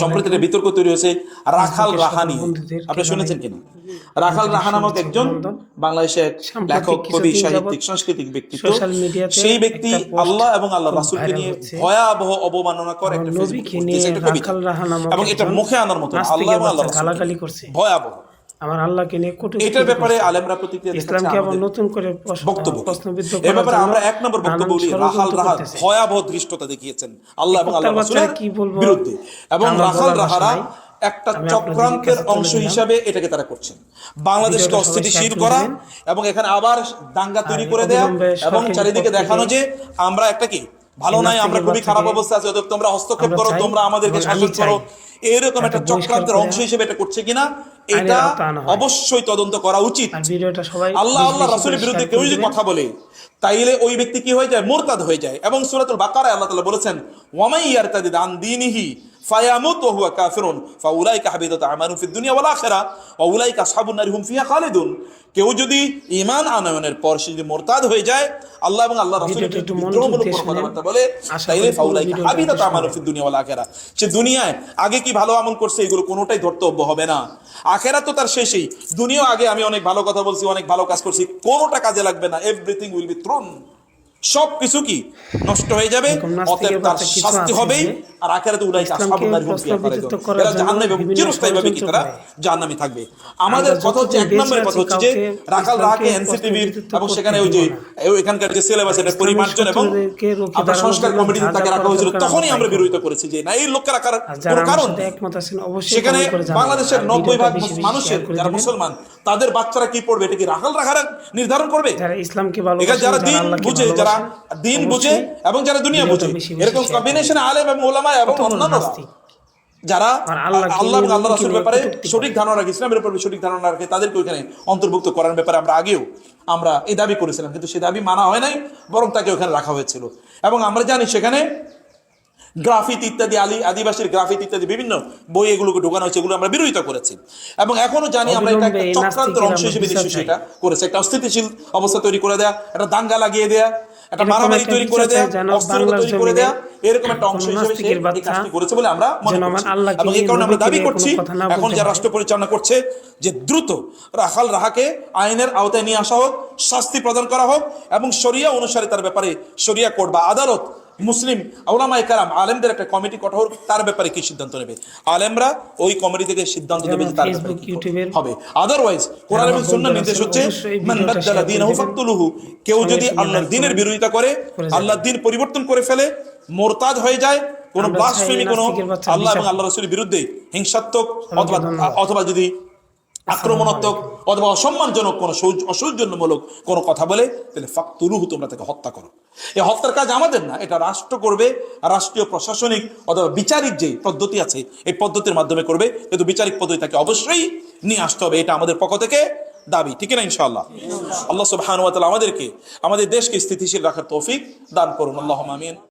সম্প্রতি একটা বিতর্ক তৈরি হয়েছে রাখাল ফেসবুকে রাহা নিয়ে বন্ধুদের আপনি শুনেছেন কিনা? রাখাল রাহা নামক একজন বাংলাদেশের লেখক কবি সাহিত্যিক সাংস্কৃতিক ব্যক্তিত্ব। সেই ব্যক্তি আল্লাহ এবং আল্লাহ রাসুলকে নিয়ে ভয়াবহ অবমাননা করে একটা ফেসবুক কবিতা এবং এটা মুখে আনার মতো। আল্লাহ এবং আল্লাহ ভয়াবহ। আমার আল্লাহকে নিয়ে কটু এটার ব্যাপারে আলেমরা প্রতিক্রিয়া ইসলামকে আবার নতুন করে বক্তব্য। প্রশ্নবিদ্ধ এ ব্যাপারে আমরা এক নম্বর বক্তব্য বলি ষড়যন্ত্র রাখাল রাহা ভয়াবহ দৃষ্টতা দেখিয়েছেন। আল্লাহ এবং আল্লাহ রাসূলের? বিরুদ্ধে। এবং ভাষা রাহারা একটা চক্রান্তের অংশ হিসাবে এটাকে তারা করছেন। বাংলাদেশকে অস্থিতিশীল করা এবং এখানে আবার দাঙ্গা তৈরি করে দেয়া এবং চারিদিকে দেখানো যে আমরা একটা কি? ভালো নাই আমরা খুবই খারাপ অবস্থা আছে তোমরা হস্তক্ষেপ করো তোমরা আমাদেরকে শাসন করো। এরকম একটা চক্রান্তের অংশ হিসেবে এটা করছে কিনা? এটা। অবশ্যই তদন্ত করা উচিত। আল্লাহ আল্লাহ রাসুলের বিরুদ্ধে কেউ যদি কথা বলে তাইলে ওই ব্যক্তি কি হয়ে যায়? মোরতাদ হয়ে যায়। এবং সুরাতুল বাকারায় আল্লাহ তালা বলেছেন ওয়ামাই ইয়ার তাদের দান দীনিহি ফায়ামুত ওয়া হুয়া কাফিরুন ফাউলাইকা হাবিতাত আমালুহুম ফিদ দুনিয়া ওয়াল আখিরা ওয়া উলাইকা আসহাবুন নারি হুম ফিহা খালিদুন। কেউ যদি ঈমান আনয়নের পর সে যদি মোরতাদ হয়ে যায় আল্লাহ এবং আল্লাহ রাসূলের ভিডিওটা একটু বিরুদ্ধে মনোযোগ বিদ্রোহমূলক দিয়ে কোনো শুনেন। কথাবার্তা বলে তাইলে ফাউলাইকা ভিডিওটা হাবিতাত ফিদ দুনিয়া ওয়াল আখিরা। সে দুনিয়ায় আগে কি ভালো আমল করছে এগুলো কোনোটাই ধর্তব্য হবে না। আখেরা তো তার শেষেই। দুনিয়া আগে আমি অনেক ভালো কথা বলছি অনেক ভালো কাজ করছি কোনোটা কাজে লাগবে না। এভরিথিং উইল বি থ্রোন সব কিছু কি নষ্ট হয়ে যাবে? অতএব তার শাস্তি হবেই আর আখেরাতে উলাই নার হুম প্রশ্নবিদ্ধ এরা জাহান্নামে এবং বিভিন্ন চিরস্থায়ীভাবে কি তারা জাহান্নামে থাকবে। আমাদের কথা হচ্ছে এক নম্বরের কথা হচ্ছে যে রাখাল রাকে এনসিটিভির এবং সেখানে ওই যে এখানকার যে সিলেবাস এটা পরিমার্জন এবং আপনার সংস্কার কমিটিতে তাকে রাখা হয়েছিল তখনই আমরা বিরোধিতা করেছি যে না এই লোককে রাখার কোনো কারণ একমত আছেন অবশ্যই সেখানে। বাংলাদেশের নব্বই ভাগ মানুষের যারা মুসলমান তাদের বাচ্চারা কি পড়বে? এটা কি রাখাল রাখার নির্ধারণ করবে? যারা ইসলামকে যারা দিন বুঝে যারা দিন বুঝে এবং যারা দুনিয়া বুঝে। এরকম কম্বিনেশনে আলেম এবং ওলামা এবং নাস্তিক। যারা আল্লাহ আল্লাহ নবীকে ব্যাপারে সঠিক ধারণা রাখে ইসলামের উপর সঠিক ধারণা রাখে তাদেরকে ওখানে অন্তর্ভুক্ত করার ব্যাপারে আমরা আগেও আমরা এই দাবি করেছিলাম। কিন্তু সেই দাবি মানা হয় নাই বরং তাকে ওখানে রাখা হয়েছিল। এবং আমরা জানি সেখানে গ্রাফিত ইত্যাদি আলী আদিবাসীর গ্রাফিত ইত্যাদি বিভিন্ন বই এগুলোকে ঢোকানো হয়েছে এগুলো আমরা বিরোধিতা করেছি। এবং এখনও জানি আমরা এটা একটা চক্রান্তের অংশ হিসেবে বিচার সেটা করেছে। একটা অস্থিতিশীল অবস্থা তৈরি করে দেয়া একটা দাঙ্গা লাগিয়ে দেয়া একটা মারামারি তৈরি করে দেয়া অস্থিরতা তৈরি করে দেয়া এরকম একটা অংশ হিসেবে সে এই কাজটি করেছে বলে আমরা মনে করছি। এবং এই কারণে আমরা দাবি করছি এখন যারা রাষ্ট্র পরিচালনা করছে যে দ্রুত রাখাল রাহাকে আইনের আওতায় নিয়ে আসা হোক শাস্তি প্রদান করা হোক এবং শরিয়া অনুসারে তার ব্যাপারে শরিয়া কোর্ট বা আদালত মুসলিম আউলামায়ে কারাম আলেমদের একটা কমিটি কঠোর তার ব্যাপারে কি সিদ্ধান্ত নেবে? আলেমরা ওই কমিটি থেকে সিদ্ধান্ত নেবে যে তার হবে। আদারওয়াইজ কোরআন এবং সুন্নাহর নির্দেশ হচ্ছে মান বাদ্দালা দীনাহু। ফাকতুলুহু। কেউ যদি আল্লাহর দ্বীনের বিরোধিতা করে। আল্লাহর দ্বীন পরিবর্তন করে ফেলে মোরতাদ হয়ে যায় কোন ব্লাসফেমি কোন আল্লাহ এবং আল্লাহ রাসূলের বিরুদ্ধে হিংসাত্মক অথবা অথবা যদি আক্রমণাত্মক অথবা অসম্মানজনক কোনো সৌজ- অসৌজন্যমূলক কোনো কথা বলে তাহলে ফাকতুলুহু তোমরা তাকে হত্যা করো। এই হত্যার কাজ আমাদের না এটা রাষ্ট্র করবে রাষ্ট্রীয় প্রশাসনিক অথবা বিচারিক যে পদ্ধতি আছে এই পদ্ধতির মাধ্যমে করবে। কিন্তু বিচারিক পদ্ধতি তাকে অবশ্যই নিয়ে আসতে হবে এটা আমাদের পক্ষ থেকে দাবি ঠিক না ইনশাআল্লাহ? আল্লাহ সুবহানাহু ওয়া তাআলা আমাদেরকে আমাদের দেশকে স্থিতিশীল রাখার তৌফিক দান করুন। আল্লাহ আমিন।